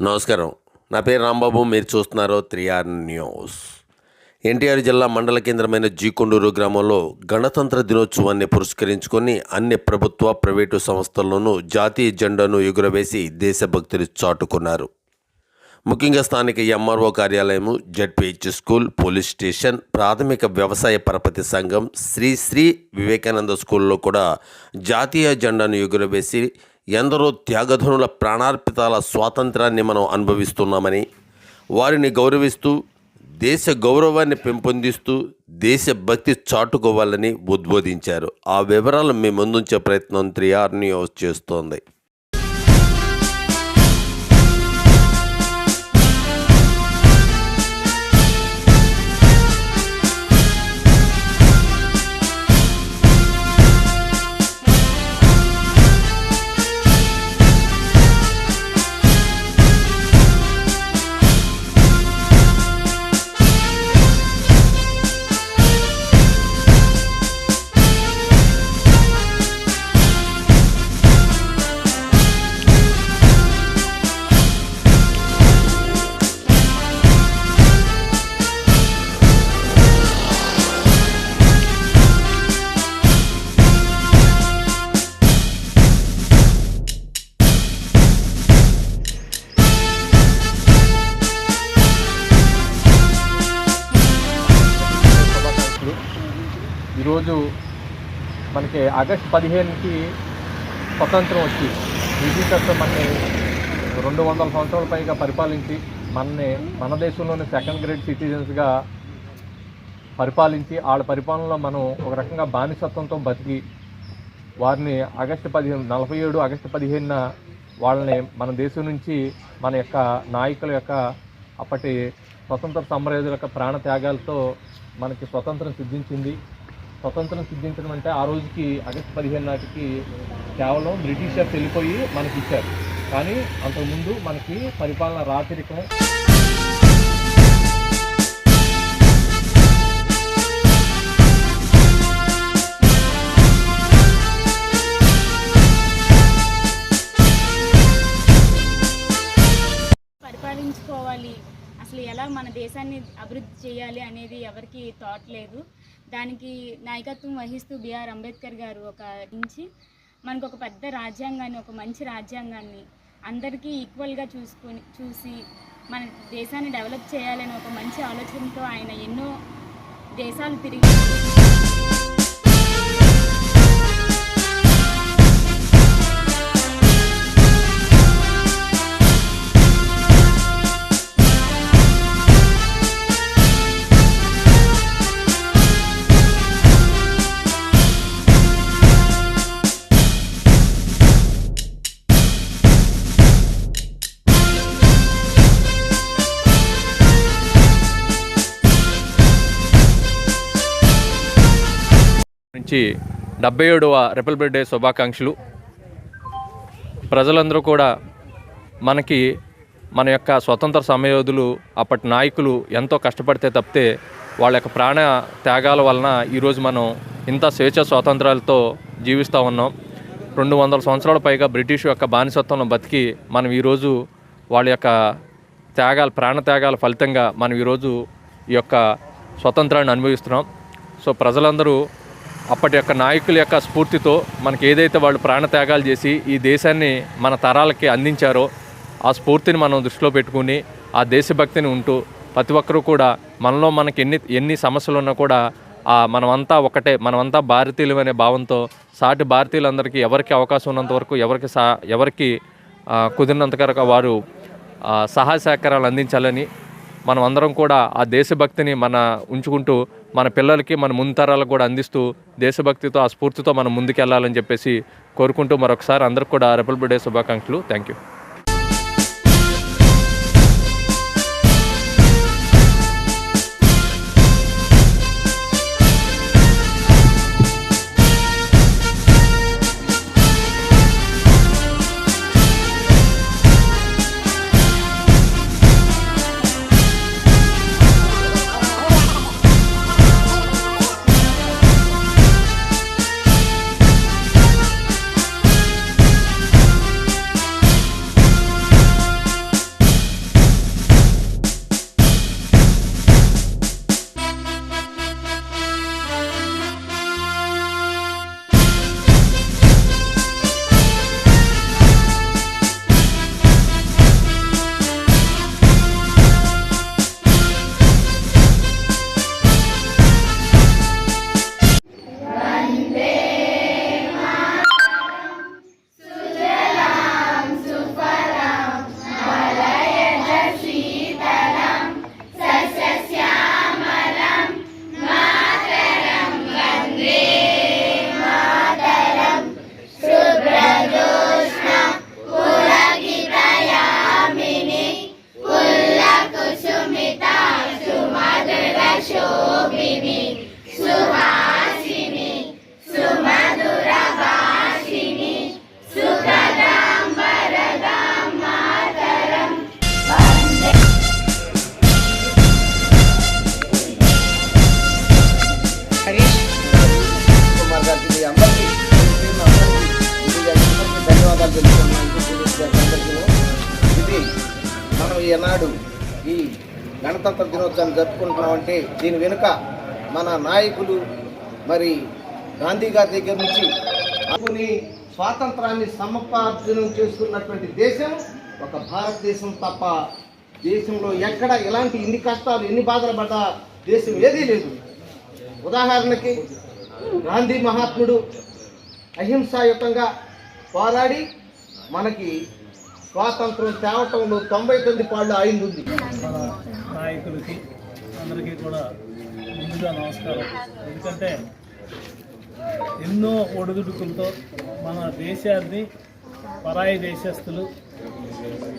నమస్కారం. నా పేరు రాంబాబు. మీరు చూస్తున్నారు త్రిఆర్ న్యూస్. ఎన్టీఆర్ జిల్లా మండల కేంద్రమైన జీకొండూరు గ్రామంలో గణతంత్ర దినోత్సవాన్ని పురస్కరించుకొని అన్ని ప్రభుత్వ ప్రైవేటు సంస్థల్లోనూ జాతీయ జెండాను ఎగురవేసి దేశభక్తిని చాటుకున్నారు. ముఖ్యంగా స్థానిక ఎంఆర్ఓ కార్యాలయము జడ్పిహెచ్ స్కూల్ పోలీస్ స్టేషన్ ప్రాథమిక వ్యవసాయ పరపతి సంఘం శ్రీ శ్రీ వివేకానంద స్కూల్లో కూడా జాతీయ జెండాను ఎగురవేసి ఎందరో త్యాగధనుల ప్రాణార్పితాల స్వాతంత్రాన్ని మనం అనుభవిస్తున్నామని వారిని గౌరవిస్తూ దేశ గౌరవాన్ని పెంపొందిస్తూ దేశభక్తి చాటుకోవాలని ఉద్బోధించారు. ఆ వివరాలు మీ ముందుంచే ప్రయత్నం త్రిఆర్ న్యూస్ చేస్తోంది. ఈరోజు మనకి ఆగస్ట్ పదిహేనుకి స్వతంత్రం వచ్చి బ్రిటిషర్స్ మనని రెండు వందల సంవత్సరాల పైగా పరిపాలించి మనని మన దేశంలోని సెకండ్ గ్రేడ్ సిటిజన్స్గా పరిపాలించి వాళ్ళ పరిపాలనలో మనం ఒక రకంగా బానిసత్వంతో బతికి వారిని ఆగస్టు పదిహేను నలభై ఏడు ఆగస్టు పదిహేనున వాళ్ళని మన దేశం నుంచి మన యొక్క నాయకుల యొక్క అప్పటి స్వతంత్ర సమరయోధుల యొక్క ప్రాణ త్యాగాలతో మనకి స్వతంత్రం సిద్ధించింది. స్వతంత్రం సిద్ధించడం అంటే ఆ రోజుకి ఆగస్టు పదిహేను నాటికి కేవలం బ్రిటిషర్స్ వెళ్ళిపోయి మనకి ఇచ్చారు. కానీ అంతకుముందు మనకి పరిపాలన రాచరికం పరిపాలించుకోవాలి. అసలు ఎలా మన దేశాన్ని అభివృద్ధి చేయాలి అనేది ఎవరికి థాట్ లేదు. దానికి నాయకత్వం వహిస్తూ బిఆర్ అంబేద్కర్ గారు ఒక నుంచి మనకు ఒక పెద్ద రాజ్యాంగాన్ని ఒక మంచి రాజ్యాంగాన్ని అందరికీ ఈక్వల్గా చూసుకొని చూసి మన దేశాన్ని డెవలప్ చేయాలని ఒక మంచి ఆలోచనతో ఆయన ఎన్నో దేశాలు తిరిగి నుంచి డెబ్బై ఏడవ రిపబ్లిక్ డే శుభాకాంక్షలు. ప్రజలందరూ కూడా మనకి మన యొక్క స్వతంత్ర సమయోధులు అప్పటి నాయకులు ఎంతో కష్టపడితే తప్పితే వాళ్ళ యొక్క ప్రాణ త్యాగాల వలన ఈరోజు మనం ఇంత స్వేచ్ఛ స్వాతంత్రాలతో జీవిస్తూ ఉన్నాం. రెండు వందల సంవత్సరాల పైగా బ్రిటిష్ యొక్క బానిసత్వంలో బతికి మనం ఈరోజు వాళ్ళ యొక్క త్యాగాల ప్రాణ త్యాగాల ఫలితంగా మనం ఈరోజు ఈ యొక్క స్వతంత్రాన్ని అనుభవిస్తున్నాం. సో ప్రజలందరూ అప్పటి యొక్క నాయకుల యొక్క స్ఫూర్తితో మనకి ఏదైతే వాళ్ళు ప్రాణత్యాగాలు చేసి ఈ దేశాన్ని మన తరాలకి అందించారో ఆ స్ఫూర్తిని మనం దృష్టిలో పెట్టుకుని ఆ దేశభక్తిని ఉంటూ ప్రతి ఒక్కరూ కూడా మనలో మనకి ఎన్ని ఎన్ని సమస్యలు ఉన్నా కూడా ఆ మనమంతా ఒకటే మనమంతా భారతీయులు అనే భావంతో సాటి భారతీయులందరికీ ఎవరికి అవకాశం ఉన్నంత వరకు ఎవరికి సా ఎవరికి ఆ, వారు సహాయ సహకారాలు అందించాలని మనం అందరం కూడా ఆ దేశభక్తిని మన ఉంచుకుంటూ మన పిల్లలకి మన ముంతరాలకు కూడా అందిస్తూ దేశభక్తితో ఆ స్ఫూర్తితో మనం ముందుకెళ్ళాలని చెప్పేసి కోరుకుంటూ మరొకసారి అందరికి కూడా రిపబ్లిక్ డే శుభాకాంక్షలు. థ్యాంక్ యూ ఈనాడు ఈ గణతంత్ర దినోత్సవాన్ని జరుపుకుంటున్నామంటే దీని వెనుక మన నాయకులు మరి గాంధీ గారి దగ్గర నుంచి అనుకుని స్వాతంత్రాన్ని సమపార్జనం చేసుకున్నటువంటి దేశం ఒక భారతదేశం తప్ప దేశంలో ఎక్కడ ఎలాంటి ఇన్ని కష్టాలు ఎన్ని బాధలు పడ్డా దేశం ఏదీ లేదు. ఉదాహరణకి గాంధీ మహాత్ముడు అహింసాయుతంగా పోరాడి మనకి స్వాతంత్రం తేవటంలో తొంభై తొమ్మిది పాళ్ళు అయింది ఉంది మన నాయకులకి అందరికీ కూడా ముందుగా నమస్కారం. ఎందుకంటే ఎన్నో ఒడిదుడుకులతో మన దేశాన్ని పరాయి దేశస్తులు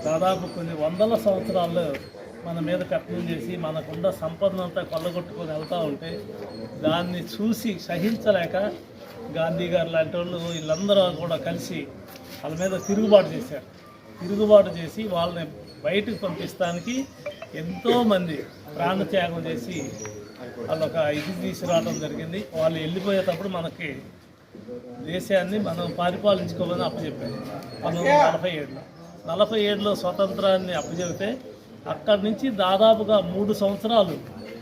దాదాపు కొన్ని వందల సంవత్సరాల్లో మన మీద కట్నం చేసి మనకున్న సంపదనంతా కొల్లగొట్టుకొని వెళ్తూ ఉంటే దాన్ని చూసి సహించలేక గాంధీ గారు లాంటి వాళ్ళు వీళ్ళందరూ కూడా కలిసి వాళ్ళ మీద తిరుగుబాటు చేశారు. తిరుగుబాటు చేసి వాళ్ళని బయటకు పంపిస్తానికి ఎంతోమంది ప్రాణత్యాగం చేసి వాళ్ళు ఒక ఇది తీసుకురావడం జరిగింది. వాళ్ళు వెళ్ళిపోయేటప్పుడు మనకి దేశాన్ని మనం పరిపాలించుకోవాలని అప్పచెప్పారు. పంతొమ్మిది వందల నలభై ఏడులో. నలభై ఏడులో స్వతంత్రాన్ని అప్పచెబితే అక్కడి నుంచి దాదాపుగా మూడు సంవత్సరాలు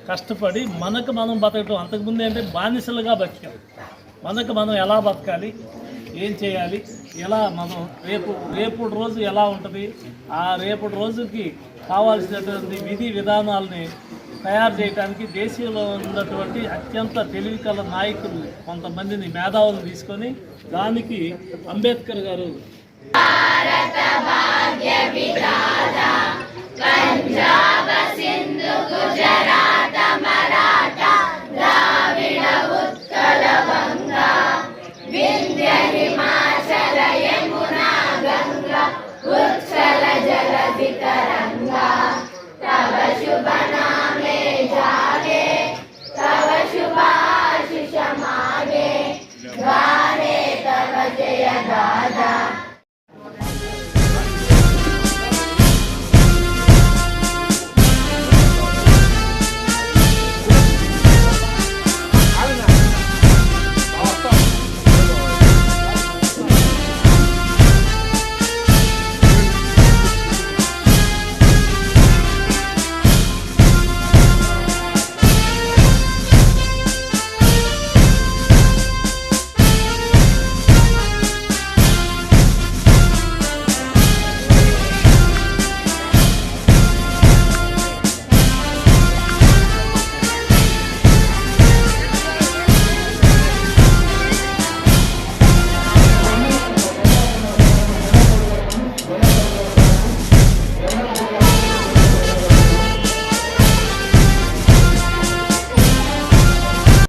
కష్టపడి మనకు మనం బతకటం అంతకుముందు ఏంటంటే బానిసలుగా బతికాం. మనకు మనం ఎలా బతకాలి? ఏం చేయాలి? ఎలా మనం రేపు రేపు రోజు ఎలా ఉంటుంది? ఆ రేపటి రోజుకి కావాల్సినటువంటి విధి విధానాలని తయారు చేయడానికి దేశీయంలో ఉన్నటువంటి అత్యంత తెలివి కల నాయకులు కొంతమందిని మేధావులు తీసుకొని దానికి అంబేద్కర్ గారు